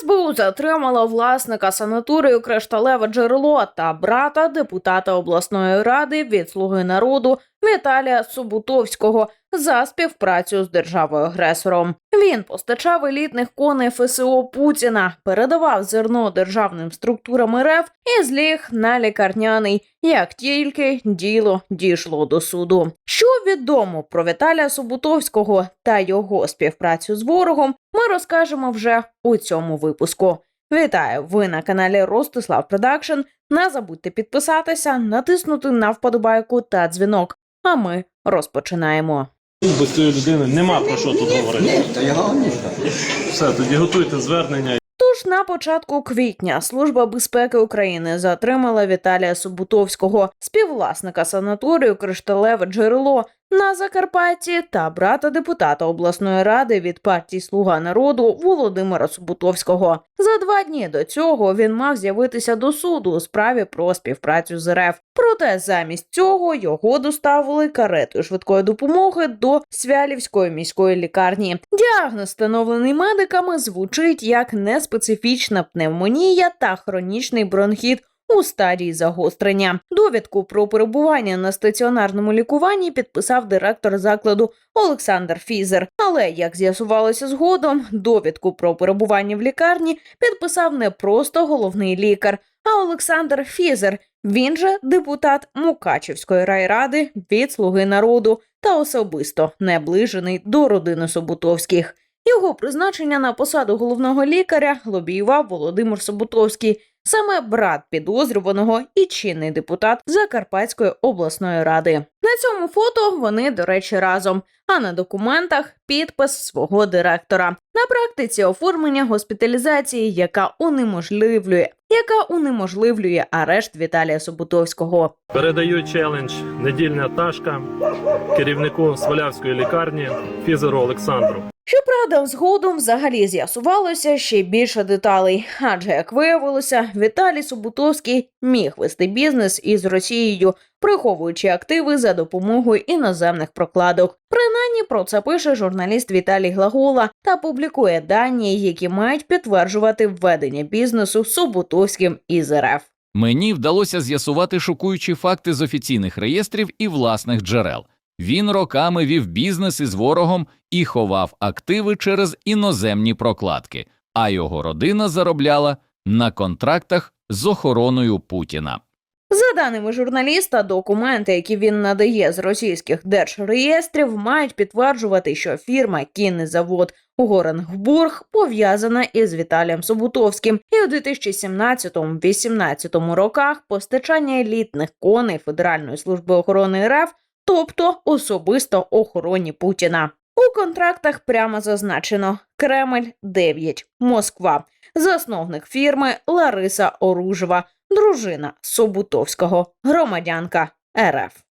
СБУ затримала власника санаторію Кришталеве джерело та брата депутата обласної ради від Слуги народу Віталія Собутовського за співпрацю з державою агресором. Він постачав елітних коней ФСО Путіна, передавав зерно державним структурам РФ і зліг на лікарняний, як тільки діло дійшло до суду. Що відомо про Віталія Собутовського та його співпрацю з ворогом, ми розкажемо вже у цьому випуску. Вітаю! Ви на каналі Ростислав Продакшн. Не забудьте підписатися, натиснути на вподобайку та дзвінок. А ми розпочинаємо. Без цієї людини нема про що тут говорити. Все, тоді готуйте звернення. Тож на початку квітня Служба безпеки України затримала Віталія Субутовського, співвласника санаторію Кришталеве джерело на Закарпатті та брата депутата обласної ради від партії Слуга народу Володимира Собутовського. За два дні до цього він мав з'явитися до суду у справі про співпрацю з РФ. Проте замість цього його доставили каретою швидкої допомоги до Свялівської міської лікарні. Діагноз, встановлений медиками, звучить як неспецифічна пневмонія та хронічний бронхіт. У стадії загострення довідку про перебування на стаціонарному лікуванні підписав директор закладу Олександр Фізер. Але як з'ясувалося згодом, довідку про перебування в лікарні підписав не просто головний лікар, а Олександр Фізер. Він же депутат Мукачівської райради від Слуги народу та особисто наближений до родини Собутовських. Його призначення на посаду головного лікаря лобіював Володимир Собутовський, саме брат підозрюваного і чинний депутат Закарпатської обласної ради. На цьому фото вони, до речі, разом. А на документах підпис свого директора на практиці оформлення госпіталізації, яка унеможливлює, яка унеможливлює арешт Віталія Собутовського. Передаю челендж недільна ташка керівнику Свалявської лікарні Фізеру Олександру. Щоправда, згодом взагалі з'ясувалося ще більше деталей, адже як виявилося, Віталій Собутовський міг вести бізнес із Росією, приховуючи активи за допомогою іноземних прокладок. Принаймні про це пише журналіст Віталій Глагола та публікує дані, які мають підтверджувати введення бізнесу Собутовським із РФ. Мені вдалося з'ясувати шокуючі факти з офіційних реєстрів і власних джерел. Він роками вів бізнес із ворогом і ховав активи через іноземні прокладки, а його родина заробляла на контрактах з охороною Путіна. За даними журналіста, документи, які він надає з російських держреєстрів, мають підтверджувати, що фірма Кінний завод Горенгбург пов'язана із Віталієм Собутовським, і у 2017-18 роках постачання елітних коней Федеральної служби охорони РФ, тобто особисто охороні Путіна. У контрактах прямо зазначено Кремль 9, Москва, засновник фірми Лариса Оружева, дружина Собутовського, громадянка РФ.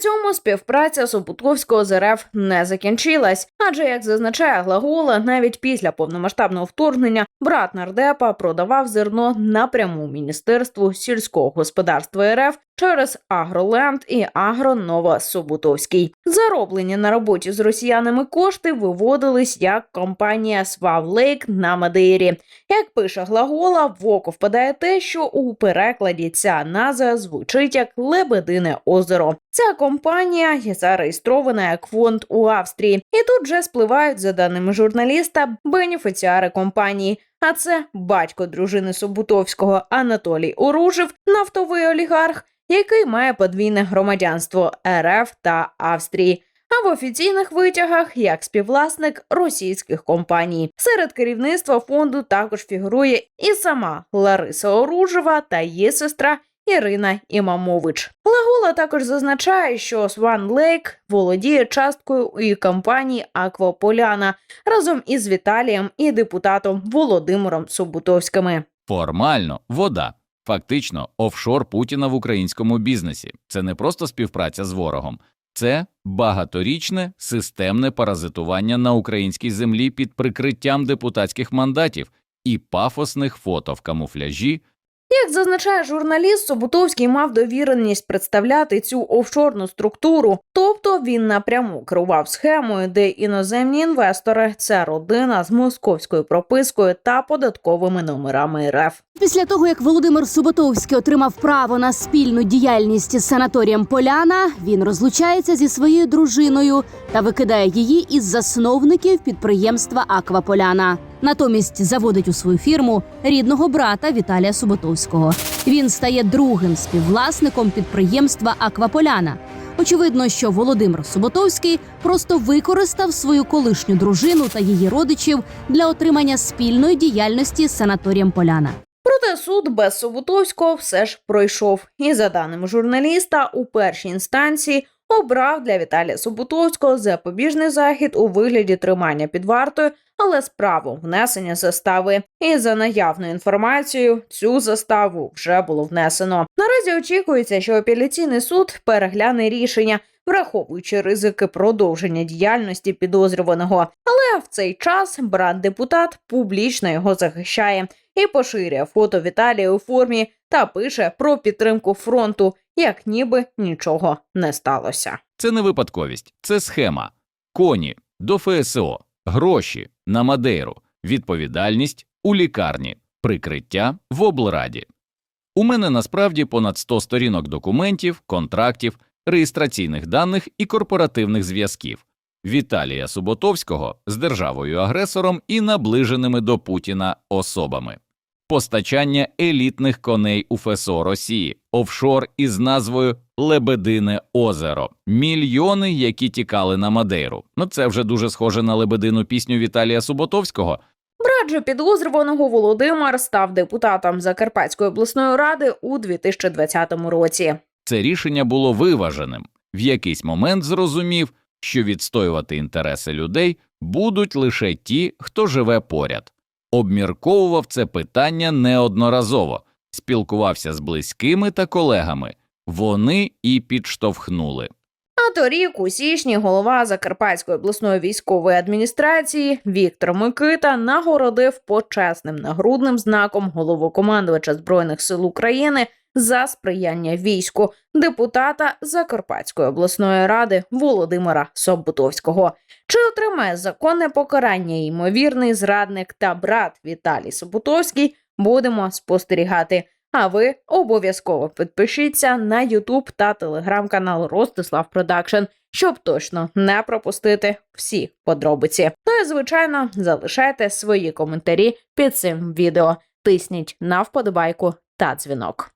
Цьому співпраця Супутковського з РФ не закінчилась. Адже, як зазначає Глагола, навіть після повномасштабного вторгнення брат нардепа продавав зерно напряму Міністерству сільського господарства РФ через Агроленд і Агронова Собутовський. Зароблені на роботі з росіянами кошти виводились як компанія Свавлейк на Мадейрі. Як пише Глагола, в око впадає те, що у перекладі ця назва звучить як Лебедине озеро. Ця компанія є зареєстрована як фонд у Австрії, і тут вже спливають, за даними журналіста, бенефіціари компанії. А це батько дружини Собутовського Анатолій Оружев, нафтовий олігарх, який має подвійне громадянство РФ та Австрії. А в офіційних витягах як співвласник російських компаній. Серед керівництва фонду також фігурує і сама Лариса Оружева та її сестра Ірина Імамович. Лагола також зазначає, що Сван Лейк володіє часткою у компанії Акваполяна разом із Віталієм і депутатом Володимиром Собутовськими. Формально вода. Фактично, офшор Путіна в українському бізнесі. Це не просто співпраця з ворогом, це багаторічне системне паразитування на українській землі під прикриттям депутатських мандатів і пафосних фото в камуфляжі Як зазначає журналіст, Собутовський мав довіреність представляти цю офшорну структуру, тобто він напряму керував схемою, де іноземні інвестори це родина з московською пропискою та податковими номерами РФ. Після того, як Володимир Суботовський отримав право на спільну діяльність із санаторієм Поляна, він розлучається зі своєю дружиною та викидає її із засновників підприємства Акваполяна. Натомість заводить у свою фірму рідного брата Віталія Суботовського. Він стає другим співвласником підприємства Акваполяна. Очевидно, що Володимир Суботовський просто використав свою колишню дружину та її родичів для отримання спільної діяльності з санаторієм Поляна. Проте суд без Собутовського все ж пройшов. І за даними журналіста, у першій інстанції обрав для Віталія Суботовського запобіжний захід у вигляді тримання під вартою, але справу внесення застави. І за наявною інформацією, цю заставу вже було внесено. Наразі очікується, що апеляційний суд перегляне рішення. Враховуючи ризики продовження діяльності підозрюваного, але в цей час брат депутат публічно його захищає і поширює фото Віталія у формі та пише про підтримку фронту, як ніби нічого не сталося. Це не випадковість, це схема. Коні до ФСО, гроші на Мадейру, відповідальність у лікарні, прикриття в облраді. У мене насправді понад 100 сторінок документів, контрактів, реєстраційних даних і корпоративних зв'язків Віталія Суботовського з державою-агресором і наближеними до Путіна особами. Постачання елітних коней у ФСО Росії, офшор із назвою Лебедине озеро, мільйони, які тікали на Мадейру. Ну це вже дуже схоже на лебедину пісню Віталія Суботовського. Брат же підозрюваного Володимир став депутатом Закарпатської обласної ради у 2020 році. Це рішення було виваженим. В якийсь момент зрозумів, що відстоювати інтереси людей будуть лише ті, хто живе поряд. Обмірковував це питання неодноразово, спілкувався з близькими та колегами. Вони і підштовхнули. А торік, у січні, голова Закарпатської обласної військової адміністрації Віктор Микита нагородив почесним нагрудним знаком головокомандувача збройних сил України за сприяння війську депутата Закарпатської обласної ради Володимира Собутовського. Чи отримає законне покарання ймовірний зрадник та брат Віталій Собутовський? Будемо спостерігати. А ви обов'язково підпишіться на YouTube та телеграм-канал Ростислав Продакшн, щоб точно не пропустити всі подробиці. Ну і звичайно, залишайте свої коментарі під цим відео. Тисніть на вподобайку та дзвінок.